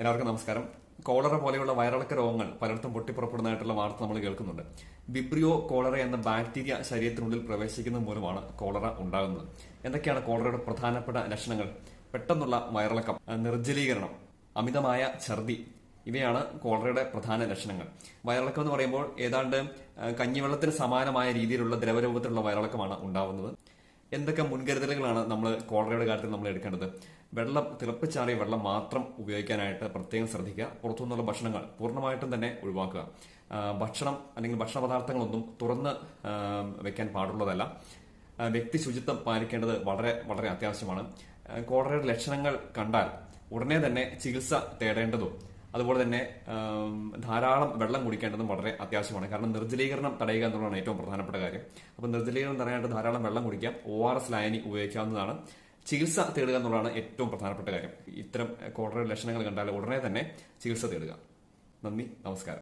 എല്ലാവർക്കും നമസ്കാരം. കോളറ പോലെയുള്ള വയറിളക്ക രോഗങ്ങൾ പലയിടത്തും പൊട്ടിപ്പുറപ്പെടുന്നതായിട്ടുള്ള വാർത്ത നമ്മൾ കേൾക്കുന്നുണ്ട്. വിബ്രിയോ കോളറ എന്ന ബാക്ടീരിയ ശരീരത്തിനുള്ളിൽ പ്രവേശിക്കുന്നത് മൂലമാണ് കോളറ ഉണ്ടാകുന്നത്. എന്തൊക്കെയാണ് കോളറയുടെ പ്രധാനപ്പെട്ട ലക്ഷണങ്ങൾ? പെട്ടെന്നുള്ള വയറിളക്കം നിർജലീകരണം അമിതമായ ഛർദി ഇവയാണ് കോളറയുടെ പ്രധാന ലക്ഷണങ്ങൾ. വയറിളക്കം എന്ന് പറയുമ്പോൾ ഏതാണ്ട് കഞ്ഞിവെള്ളത്തിന് സമാനമായ രീതിയിലുള്ള ദ്രവരൂപത്തിലുള്ള വയറിളക്കമാണ് ഉണ്ടാവുന്നത്. എന്തൊക്കെ മുൻകരുതലുകളാണ് നമ്മൾ കോളറയുടെ കാര്യത്തിൽ നമ്മൾ എടുക്കേണ്ടത്? വെള്ളം തിളപ്പിച്ചാറിയ വെള്ളം മാത്രം ഉപയോഗിക്കാനായിട്ട് പ്രത്യേകം ശ്രദ്ധിക്കുക. പുറത്തുനിന്നുള്ള ഭക്ഷണങ്ങൾ പൂർണമായിട്ടും തന്നെ ഒഴിവാക്കുക. ഭക്ഷണം അല്ലെങ്കിൽ ഭക്ഷണ പദാർത്ഥങ്ങളൊന്നും തുറന്ന് വെക്കാൻ പാടുള്ളതല്ല. വ്യക്തി ശുചിത്വം പാലിക്കേണ്ടത് വളരെ വളരെ അത്യാവശ്യമാണ്. കോളറയുടെ ലക്ഷണങ്ങൾ കണ്ടാൽ ഉടനെ തന്നെ ചികിത്സ തേടേണ്ടതും. അതുപോലെ തന്നെ ധാരാളം വെള്ളം കുടിക്കേണ്ടതും വളരെ അത്യാവശ്യമാണ്. കാരണം നിർജലീകരണം തടയുക എന്നുള്ളതാണ് ഏറ്റവും പ്രധാനപ്പെട്ട കാര്യം. അപ്പോൾ നിർജലീകരണം തടയാനായിട്ട് ധാരാളം വെള്ളം കുടിക്കാം. ഒ ആർ എസ് ലായനി ഉപയോഗിക്കാവുന്നതാണ്. ചികിത്സ തേടുക എന്നുള്ളതാണ് ഏറ്റവും പ്രധാനപ്പെട്ട കാര്യം. ഇത്തരം കോളറ ലക്ഷണങ്ങൾ കണ്ടാൽ ഉടനെ തന്നെ ചികിത്സ തേടുക. നന്ദി നമസ്കാരം.